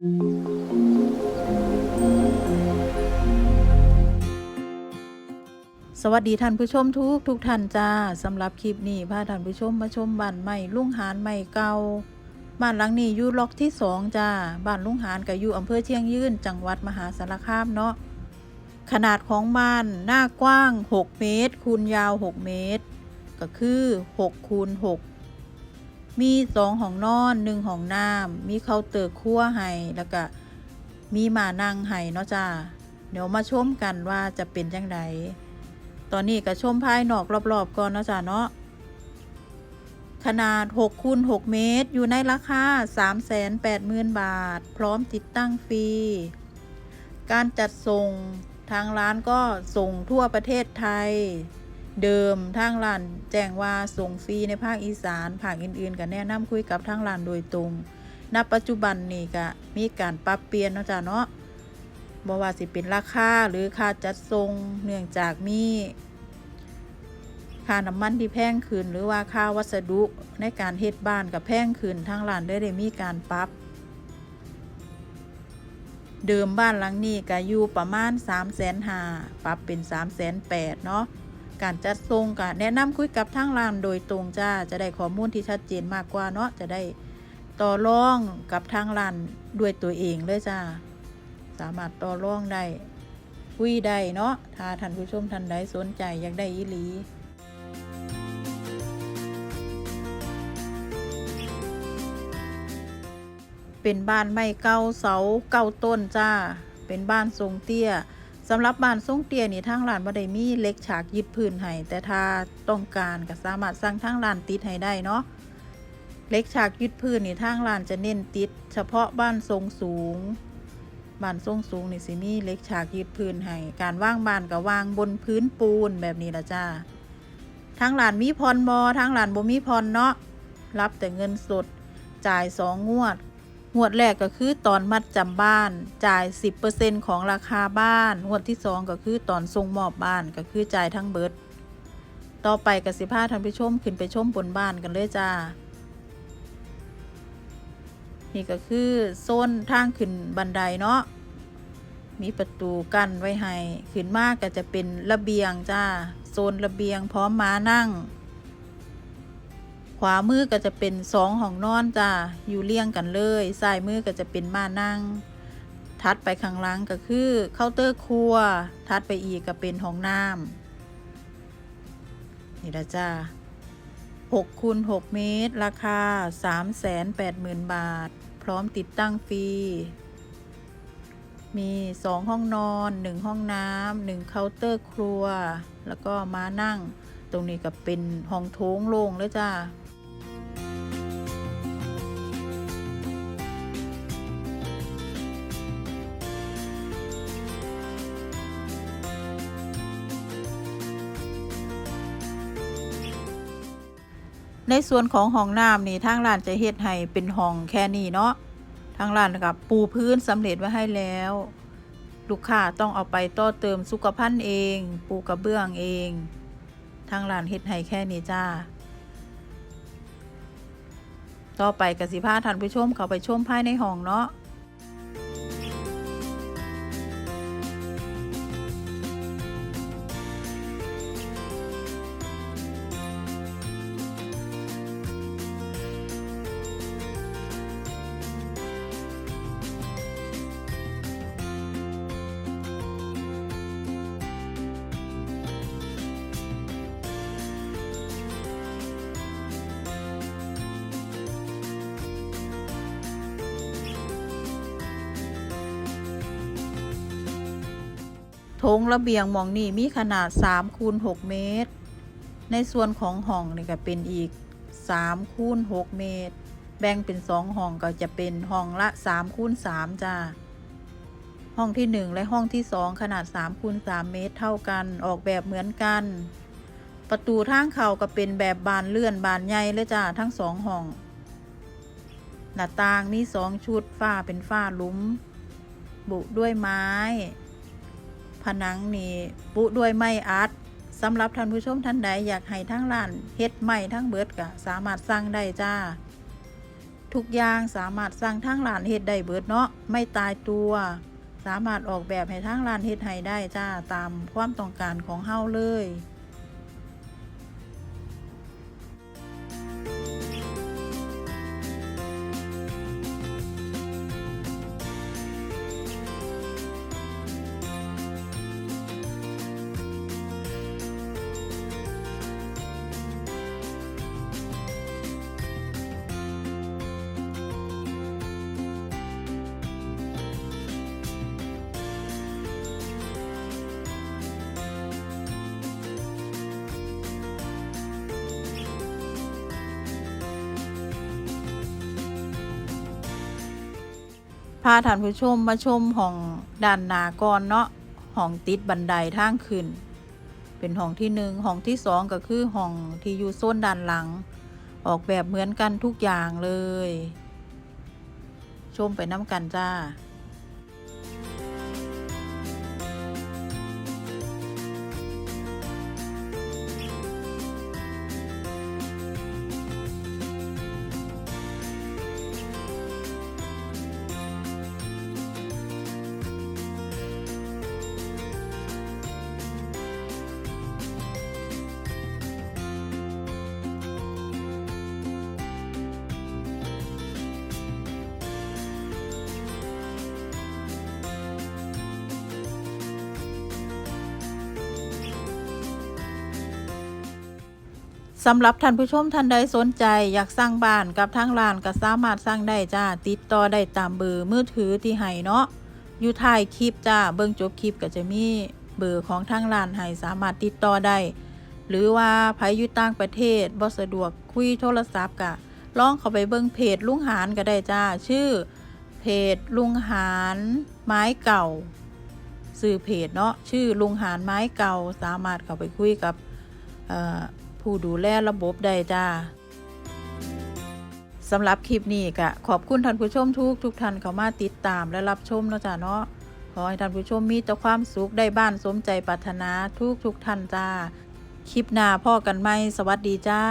สวัสดีท่านผู้ชมทุกทุกท่านจ้าสำหรับคลิปนี้พาท่านผู้ชมมาชมบ้านใหม่ลุงหานใหม่เก่าบ้านหลังนี้อยู่ล็อกที่สองจ้าบ้านลุงหานก็อยู่อำเภอเชียงยืนจังหวัดมหาสารคามเนาะขนาดของบ้านหน้ากว้าง 6 เมตรคูณยาว 6 เมตร ก็คือ6คูณ6 มีสองห้องนอนหนึ่งห้องน้ำมีเคาน์เตอร์ครัวให้แล้วก็มีหมานั่งให้เนาะจ้าเดี๋ยวมาชมกันว่าจะเป็นจังไดตอนนี้ก็ชมภายนอกรอบๆก่อนเนาะจ้ะเนาะขนาด6คูณ6เมตร อยู่ในราคา 380,000 บาท พร้อมติดตั้งฟรี การจัดส่งทางร้านก็ส่งทั่วประเทศไทย เดิมทางร้านแจ้งว่าส่งฟรีในภาคอีสานภาคอื่นๆก็แนะนำคุยกับทางร้านโดยตรง ณ ปัจจุบันนี่ก็มีการปรับเปลี่ยนเนาะจ้ะเนาะบ่ว่าสิเป็นราคาหรือค่าจัดส่งเนื่องจากมีค่าน้ำมันที่แพงขึ้นหรือว่าค่าวัสดุในการเฮ็ดบ้านกับแพงขึ้นทางร้านได้ได้มีการปรับ เดิมบ้านหลังนี้ก็อยู่ประมาณ3 5 0 0 0 0ปรับเป็น3 8 0 0 0เนาะ การจัดส่งก็แนะนำคุยกับทางร้านโดยตรงจ้าจะได้ข้อมูลที่ชัดเจนมากกว่าเนาะจะได้ต่อรองกับทางร้านด้วยตัวเองเลยจ้าสามารถต่อรองได้คุยได้เนาะถ้าท่านผู้ชมท่านใดสนใจอยากได้อีหลีเป็นบ้านไม้เก่าเสาเก่าต้นจ้า เป็นบ้านทรงเตี้ย สำหรับบ้านทรงเตี้ยนี่ทางร้านบ่ได้มีเล็กฉากยึดพื้นให้แต่ถ้าต้องการก็สามารถสั่งทางร้านติดให้ได้เนาะเล็กฉากยึดพื้นนี่ทางร้านจะเน้นติด เฉพาะบ้านทรงสูงบ้านทรงสูงนี่สิมีเล็กฉากยึดพื้นให้การว่างบ้านก็วางบนพื้นปูนแบบนี้ละจ้าทางหลานมีพรบอทางหลานบ่มีพรเนาะรับแต่เงินสดจ่ายสองงวด งวดแรกก็คือตอนมัดจำบ้านจ่าย 10%ของราคาบ้าน งวดที่สองก็คือตอนส่งมอบบ้านก็คือจ่ายทั้งเบิด ต่อไปกสิพาท่านผู้ชมขึ้นไปชมบนบ้านกันเลยจ้า นี่ก็คือโซนทางขึ้นบันไดเนาะ มีประตูกั้นไว้ให้ ขึ้นมากก็จะเป็นระเบียงจ้า โซนระเบียงพร้อมม้านั่ง ขวามือก็จะเป็นสองห้องนอนจ้าอยู่เรียงกันเลยซ้ายมือก็จะเป็นม้านั่ง ทัดไปข้างหลังก็คือเคาน์เตอร์ครัว ทัดไปอีกก็เป็นห้องน้ำนี่ละจ้า6คูณ6เมตร ราคา 380,000 บาท พร้อมติดตั้งฟรี มี 2 ห้องนอน 1 ห้องน้ำ1เคาน์เตอร์ครัว แล้วก็มานั่ง ตรงนี้ก็เป็นห้องโถงโล่งเลยจ้า ในส่วนของห้องน้ำนี่ทางร้านจะเฮ็ดให้เป็นห้องแค่นี้เนาะทางร้านกับปูพื้นสำเร็จไว้ให้แล้ว ลูกค้าต้องเอาไปต่อเติมสุขภัณฑ์เอง ปูกระเบื้องเอง ทางร้านเฮ็ดให้แค่นี้จ้า ต่อไปกสิพาท่านผู้ชมเขาไปชมภายในห้องเนาะ โถงระเบียงมองนี่มีขนาด3คูณ6เมตร ในส่วนของห้องนี่ก็เป็นอีก3คูณ6เมตร แบ่งเป็น2ห้องก็จะเป็นห้องละ3คูณ3จ้าห้องที่ 1 และห้องที่ 2 ขนาด3คูณ3เมตรเท่ากันออกแบบเหมือนกัน ประตูทางเข้าก็เป็นแบบบานเลื่อนบานใหญ่เลยจ้าทั้งสองห้อง หน้าต่างมีสองชุดฝ้าเป็นฝ้าลุมบุด้วยไม้ ผนังนี่ปุด้วยไม้อัดสำหรับท่านผู้ชมท่านใดอยากให้ทั้งร้านเฮ็ดไม่ทั้งเบิดก็สามารถสร้างได้จ้า ทุกอย่างสามารถสร้างทั้งร้านเฮ็ดได้เบิดเนาะไม่ตายตัว สามารถออกแบบให้ทั้งร้านเฮ็ดให้ได้จ้าตามความต้องการของเฮาเลย พาท่านผู้ชมมาชมห้องด้านหน้าก่อนเนาะห้องติดบันไดทางขึ้น เป็นห้องที่หนึ่งห้องที่สองก็คือห้องที่อยู่โซนด้านหลัง ออกแบบเหมือนกันทุกอย่างเลย ชมไปน้ำกันจ้า สำหรับท่านผู้ชมท่านใดสนใจอยากสร้างบ้านกับทางร้านก็สามารถสร้างได้จ้า ติดต่อได้ตามเบอร์มือถือที่ให้เนาะอยู่ท้ายคลิปจ้าเบิ่งจบคลิปก็จะมีเบอร์ของทางร้านให้สามารถติดต่อได้ หรือว่าใครอยู่ต่างประเทศบ่สะดวกคุยโทรศัพท์ก็ลองเข้าไปเบิ่งเพจลุงหานก็ได้จ้า ชื่อ เพจลุงหานไม้เก่าสื่อเพจเนาะชื่อลุงหานไม้เก่าสามารถเข้าไปคุยกับเอ่อ ผู้ดูแลระบบได้จ้าสำหรับคลิปนี้ก็ขอบคุณท่านผู้ชมทุกทุกท่านเข้ามาติดตามและรับชมนะจ๊ะเนาะขอให้ท่านผู้ชมมีแต่ความสุขได้บ้านสมใจปรารถนาทุกทุกท่านจ้า คลิปหน้าพ่อกันไหมสวัสดีจ้า